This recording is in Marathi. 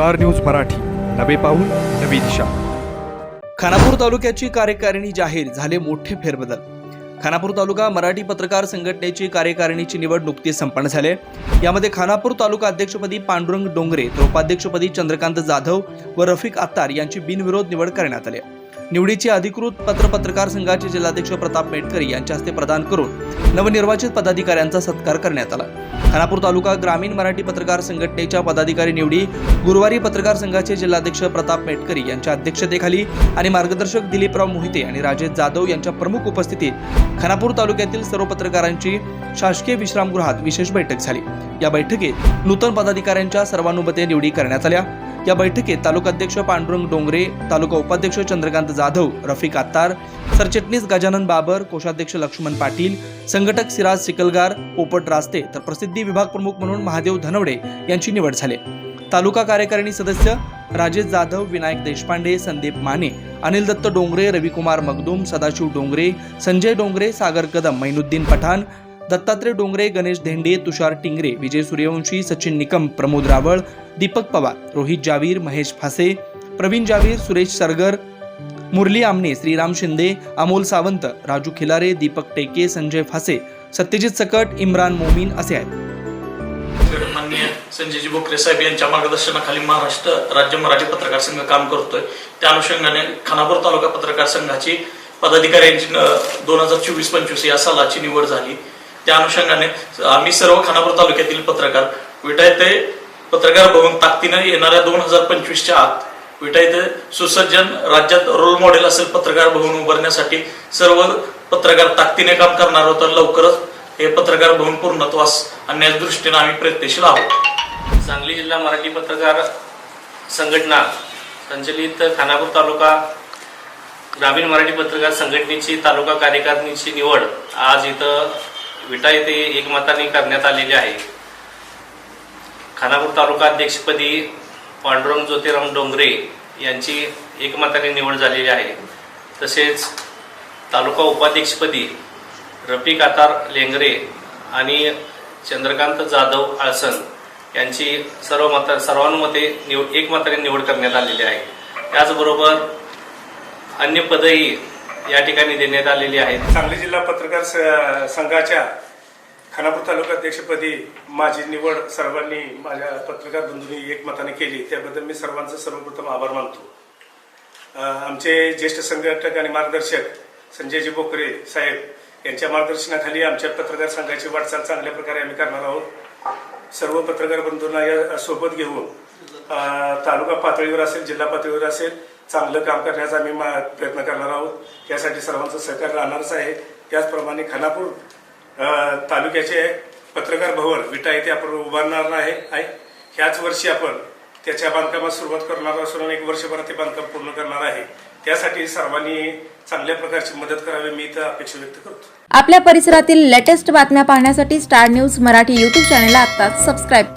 Star news Marathi. नवे पाऊल नवी दिशा. खानापूर तालुक्याची कार्यकारिणी जाहीर झाले मोठे फेरबदल. खानापूर तालुका मराठी पत्रकार संघटनेची कार्यकारिणीची निवड नुकतीच संपन्न झाली. यामध्ये खानापूर तालुका अध्यक्षपदी पांडुरंग डोंगरे तर उपाध्यक्षपदी चंद्रकांत जाधव व रफिक आत्तार यांची बिनविरोध निवड करण्यात आली. निवडीची अधिकृत पत्र पत्रकार संघाचे जिल्हाध्यक्ष प्रताप मेटकरी यांच्या हस्ते प्रदान करून नवनिर्वाचित पदाधिकाऱ्यांचा सत्कार करण्यात आला. खानापूर तालुका ग्रामीण मराठी पत्रकार संघटनेच्या पदाधिकारी निवडी गुरुवारी पत्रकार संघाचे जिल्हाध्यक्ष प्रताप मेटकरी यांच्या अध्यक्षतेखाली आणि मार्गदर्शक दिलीपराव मोहिते आणि राजेश जाधव यांच्या प्रमुख उपस्थितीत खानापूर तालुक्यातील सर्व पत्रकारांची शासकीय विश्रामगृहात विशेष बैठक झाली. या बैठकीत नूतन पदाधिकाऱ्यांच्या सर्वानुमते निवडी करण्यात आल्या. या बैठकीत तालुकाध्यक्ष पांडुरंग डोंगरे तालुका उपाध्यक्ष चंद्रकांत जाधव रफिक आत्तार सरचिटणीस गजानन बाबर कोषाध्यक्ष लक्ष्मण पाटील संघटक सिराज सिकलगार पोपट रास्ते तर प्रसिद्धी विभाग प्रमुख म्हणून महादेव धनवडे यांची निवड झाली. तालुका कार्यकारिणी सदस्य राजेश जाधव विनायक देशपांडे संदीप माने अनिल दत्त डोंगरे रविकुमार मगदूम सदाशिव डोंगरे संजय डोंगरे सागर कदम मैनुद्दीन पठाण दत्तात्रय डोंगरे गणेश धेंडे तुषार टिंगरे विजय सूर्यवंशी सचिन निकम प्रमोद रावळ दीपक पवार रोहित जावीर महेश फासे प्रवीण जावीर सुरेश सरगर मुरली आमने श्रीराम शिंदे अमोल सावंत राजू खिलारे दीपक टेके संजय फासे सत्यजित सकट इम्रान मोमीन असे आहेत. माननीय संजयजी बोकरे साहेब यांच्या मार्गदर्शनाखाली महाराष्ट्र राज्य मराठी पत्रकार संघ काम करतोय. त्या अनुषंगाने खानापूर तालुका पत्रकार संघाची पदाधिकाऱ्यांची दोन हजार चोवीस पंचवीस या सालाची निवड झाली. त्या अनुषंगाने आम्ही सर्व खानापूर तालुक्यातील पत्रकार विटा येथे पत्रकार भवन ताकदीनं येणाऱ्या दोन हजार पंचवीसच्या आत विटा येथे सुसज्जन राज्यात रोल मॉडेल असेल पत्रकार भवन उभारण्यासाठी सर्व पत्रकार ताकदीने काम करणार होतं. लवकरच हे पत्रकार भवन पूर्णत्वास आणण्याच्या दृष्टीने आम्ही प्रयत्नशील आहोत. सांगली जिल्हा मराठी पत्रकार संघटना संचलित खानापूर तालुका ग्रामीण मराठी पत्रकार संघटनेची तालुका कार्यकारिणीची निवड आज इथं विटा येथे एकमताने करण्यात आलेली आहे. खानापूर तालुका अध्यक्षपदी पांडुरंग ज्योतिराम डोंगरे यांची एकमताने निवड झालेली आहे. तसेच तालुका उपाध्यक्षपदी रफिक आतार लेंगरे आणि चंद्रकांत जाधव आळसन यांची सर्व मत सर्वानुमते निव एकमताने निवड करण्यात आलेली आहे. त्याचबरोबर अन्य पदही या ठिकाणी देण्यात आलेली आहेत. सांगली जिल्हा पत्रकार स- संघाच्या खानापूर तालुका अध्यक्षपदी माझी निवड सर्वांनी माझ्या पत्रकार बंधूंनी एकमताने केली. त्याबद्दल मी सर्वांचं सर्वप्रथम आभार मानतो. आमचे ज्येष्ठ संघटक आणि मार्गदर्शक संजयजी बोकरे साहेब यांच्या मार्गदर्शनाखाली आमच्या पत्रकार संघाची वाटचाल चांगल्या प्रकारे आम्ही करणार आहोत. सर्व पत्रकार बंधूंना या सोबत घेऊन तालुका पातळीवर असेल जिल्हा पातळीवर असेल चांगलं काम करण्याचा आम्ही मा- प्रयत्न करणार आहोत. यासाठी सर्वांचं सहकार्य राहणारच आहे. त्याचप्रमाणे खानापूर तालुक्याचे पत्रकार भवन विटा येथे आपण उभारणार आहे. आहे. ह्याच वर्षी आपण त्याच्या बांधकामास सुरुवात करणार असून एक वर्षभरात ते बांधकाम पूर्ण करणार आहे. त्यासाठी सर्वांनी चांगल्या प्रकारची मदत करावी मी तर अपेक्षा व्यक्त करतो. आपल्या परिसरातील लेटेस्ट बातम्या पाहण्यासाठी star news Marathi YouTube channel आता सबस्क्राईब करा.